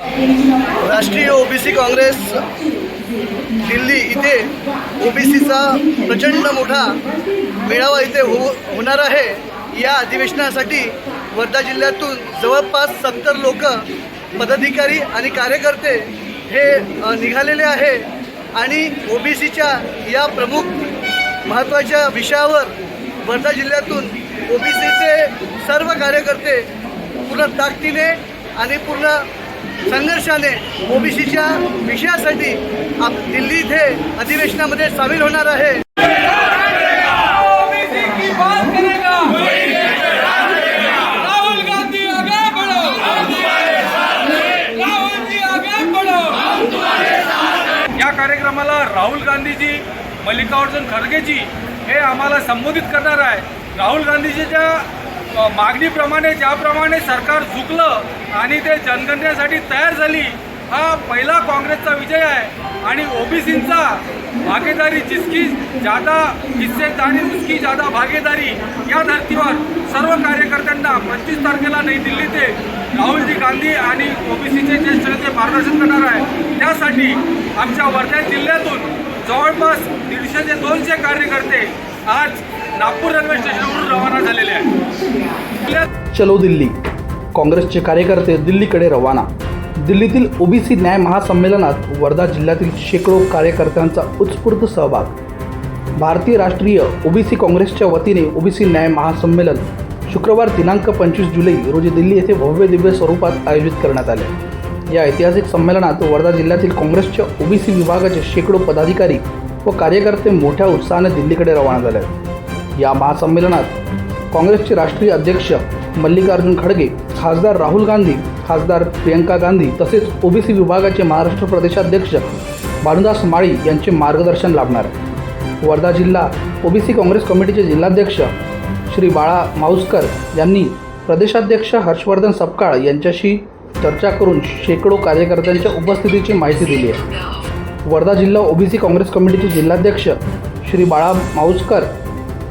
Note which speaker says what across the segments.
Speaker 1: राष्ट्रीय ओबीसी काँग्रेस दिल्ली इथे ओबीसीचा प्रचंड मोठा मेळावा इथे हो होणार आहे. या अधिवेशनासाठी वर्धा जिल्ह्यातून जवळपास सत्तर लोक पदाधिकारी आणि कार्यकर्ते हे निघालेले आहे. आणि ओबीसीच्या या प्रमुख महत्त्वाच्या विषयावर वर्धा जिल्ह्यातून ओबीसीचे सर्व कार्यकर्ते पूर्ण ताकदीने आणि पूर्ण संघर्षाने ओबीसीच्या विषयासाठी आप दिल्ली इथे अधिवेशनामध्ये सामील होणार आहे.
Speaker 2: ओबीसी की बात करेगा। राहुल गांधी आगे बढ़ो। राहुल जी आगे बढ़ो। या कार्यक्रमाला राहुल गांधीजी मल्लिकार्जुन खरगेजी हे आम्हाला संबोधित करणार आहे राहुल गांधीजीच्या मागणीप्रमाणे ज्याप्रमाणे सरकार झुकलं आणि ते जनगणनेसाठी तयार झाली हा पहिला काँग्रेसचा विजय आहे. आणि ओबीसींचा भागीदारी जिसकी ज्यादा हिस्सेदारी उसकी ज्यादा भागीदारी या धर्तीवर सर्व कार्यकर्त्यांना पंचवीस तारखेला नवी दिल्ली ते राहुलजी गांधी आणि ओबीसीचे जे नेते मार्गदर्शन करणार आहे त्यासाठी आमच्या वर्धा जिल्ह्यातून जवळपास दीडशे ते दोनशे कार्यकर्ते आज नागपूर रेल्वे स्टेशनवरून रवाना झालेले आहेत
Speaker 3: चलो दिल्ली. काँग्रेसचे कार्यकर्ते दिल्लीकडे रवाना. दिल्लीतील ओबीसी न्याय महासंमेलनात वर्धा जिल्ह्यातील शेकडो कार्यकर्त्यांचा उत्स्फूर्त सहभाग. भारतीय राष्ट्रीय ओबीसी काँग्रेसच्या वतीने ओबीसी न्याय महासंमेलन शुक्रवार दिनांक पंचवीस जुलै रोजी दिल्ली येथे भव्य दिव्य स्वरूपात आयोजित करण्यात आले. या ऐतिहासिक संमेलनात वर्धा जिल्ह्यातील काँग्रेसच्या ओबीसी विभागाचे शेकडो पदाधिकारी व कार्यकर्ते मोठ्या उत्साहाने दिल्लीकडे रवाना झाले आहेत. या महासंमेलनात काँग्रेसचे राष्ट्रीय अध्यक्ष मल्लिकार्जुन खडगे खासदार राहुल गांधी खासदार प्रियंका गांधी तसेच ओबीसी विभागाचे महाराष्ट्र प्रदेशाध्यक्ष भानुदास माळी यांचे मार्गदर्शन लाभणार आहे वर्धा जिल्हा ओबीसी काँग्रेस कमिटीचे जिल्हाध्यक्ष श्री बाळा माऊसकर यांनी प्रदेशाध्यक्ष हर्षवर्धन सपकाळ यांच्याशी चर्चा करून शेकडो कार्यकर्त्यांच्या उपस्थितीची माहिती दिली आहे वर्धा जिल्हा ओबीसी काँग्रेस कमिटीचे जिल्हाध्यक्ष श्री बाळा माऊसकर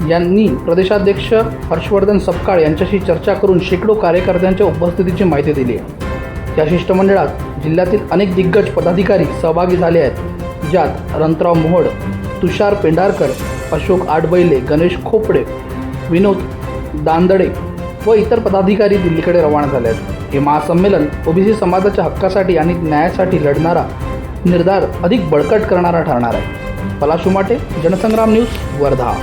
Speaker 3: यांनी प्रदेशाध्यक्ष हर्षवर्धन सपकाळ यांच्याशी चर्चा करून शेकडो कार्यकर्त्यांच्या उपस्थितीची माहिती दिली. आहे या शिष्टमंडळात जिल्ह्यातील अनेक दिग्गज पदाधिकारी सहभागी झाले आहेत. ज्यात अनंतराव मोहड तुषार पेंढारकर अशोक आडबैले गणेश खोपडे विनोद दांदडे व इतर पदाधिकारी दिल्लीकडे रवाना झाले आहेत. हे महासंमेलन ओबीसी समाजाच्या हक्कासाठी आणि न्यायासाठी लढणारा निर्धार अधिक बळकट करणारा ठरणार आहे. पलाशुमाटे जनसंग्राम न्यूज वर्धा.